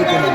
இருக்கும்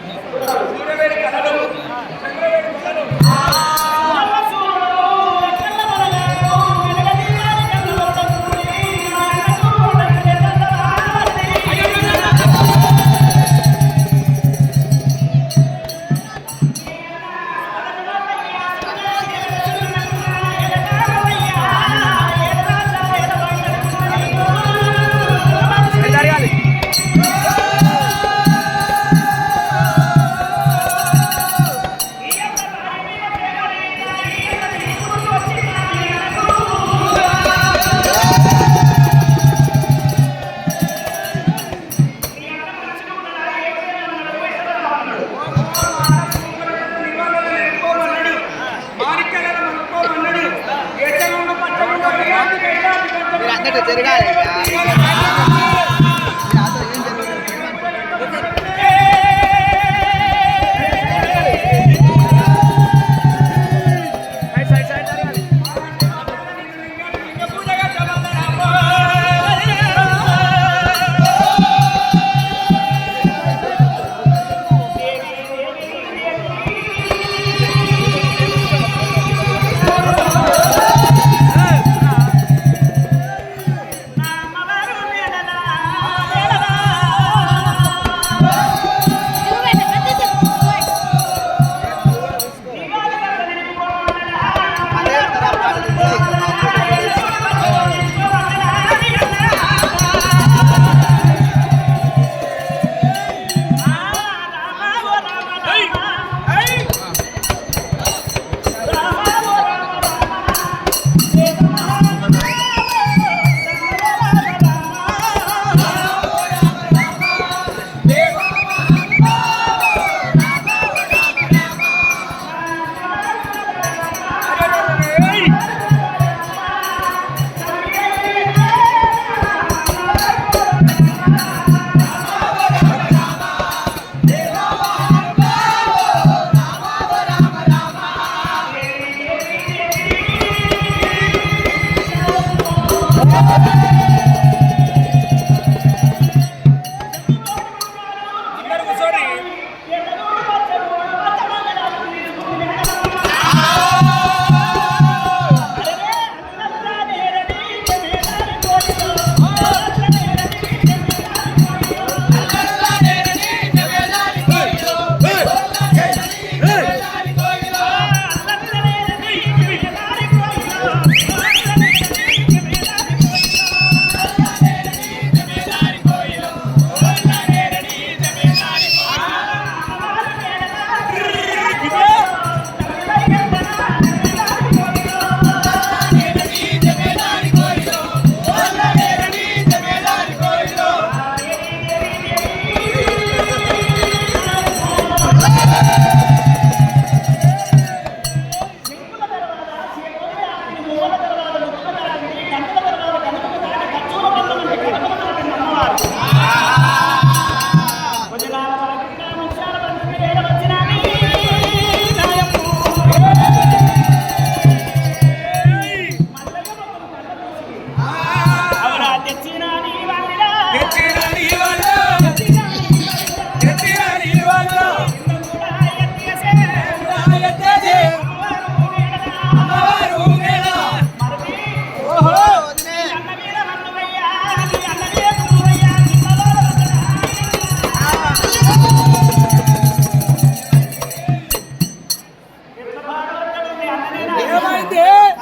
நீ జరగాలి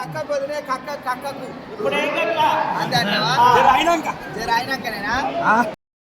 కక్క పొదినే కక్క కక్కకు. ఇప్పుడు ఏం కక్క అయినాక. జర అయినాకనేనా?